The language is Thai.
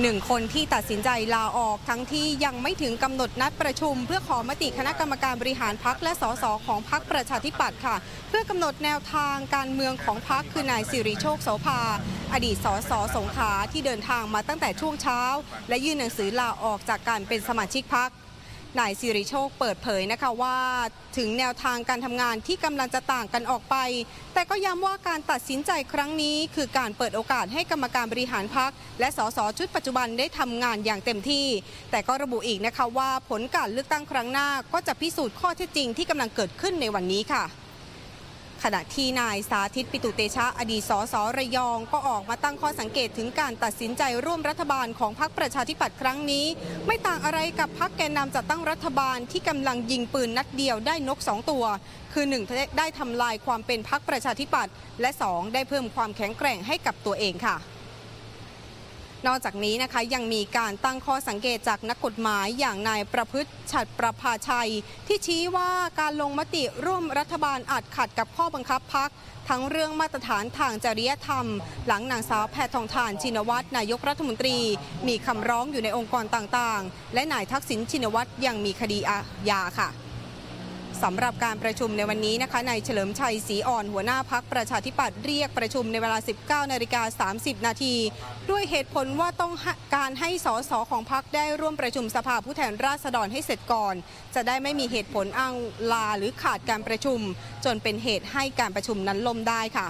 หนึ่งคนที่ตัดสินใจลาออกทั้งที่ยังไม่ถึงกำหนดนัดประชุม เพื่อขอมติคณะกรรมการบริหารพักและสสของพักประชาธิปัตย์ค่ะ เพื่อกำหนดแนวทางการเมืองของพักคือนายสิริโชคโสภา อดีตสสสงขลาที่เดินทางมาตั้งแต่ช่วงเช้า และยื่นหนังสือลาออกจากการเป็นสมาชิกพัก นายสิริโชคเปิดเผยนะคะว่าถึงแนวทางการทำงานที่กำลังจะต่างกันออกไป แต่ก็ย้ำว่าการตัดสินใจครั้งนี้ คือการเปิดโอกาสให้กรรมการบริหารพัก และสสชุดปัจจุบันได้ทำงานอย่างเต็มที่ แต่ก็ระบุอีกนะคะว่าผลการเลือกตั้งครั้งหน้าก็จะพิสูจน์ข้อเท็จจริงที่กำลังเกิดขึ้นในวันนี้ค่ะ ขณะที่นายสาธิตปิตุเตชะอดีตสสระยอง ก็ออกมาตั้งข้อสังเกตถึงการตัดสินใจร่วมรัฐบาลของพรรคประชาธิปัตย์ครั้งนี้ ไม่ต่างอะไรกับพรรคแกนนำจัดตั้งรัฐบาลที่กำลังยิงปืนนัดเดียวได้นกสองตัว คือ 1 ได้ทำลายความเป็นพรรคประชาธิปัตย์และ 2 ได้เพิ่มความแข็งแกร่งให้กับตัวเองค่ะ นอกจากนี้นะคะยังมีการตั้งข้อสังเกตจากนักกฎหมายอย่างนายประพฤติฉัตรประภาชัย ที่ชี้ว่าการลงมติร่วมรัฐบาลอาจขัดกับข้อบังคับพักทั้งเรื่องมาตรฐานทางจริยธรรม หลังนางสาวแพทองทานชินวัตรนายกรัฐมนตรี มีคำร้องอยู่ในองค์กรต่างๆ และนายทักษิณชินวัตรยังมีคดีอาญาค่ะ สำหรับการประชุมในวันนี้นะคะนายเฉลิมชัยศรีอ่อนหัวหน้าพักประชาธิปัตย์เรียกประชุมในเวลา 19นาฬิกา30 นาที ด้วยเหตุผลว่าต้องการให้สสของพักได้ร่วมประชุมสภาผู้แทนราษฎรให้เสร็จก่อน จะได้ไม่มีเหตุผลอ้างลาหรือขาดการประชุม จนเป็นเหตุให้การประชุมนั้นล่มได้ค่ะ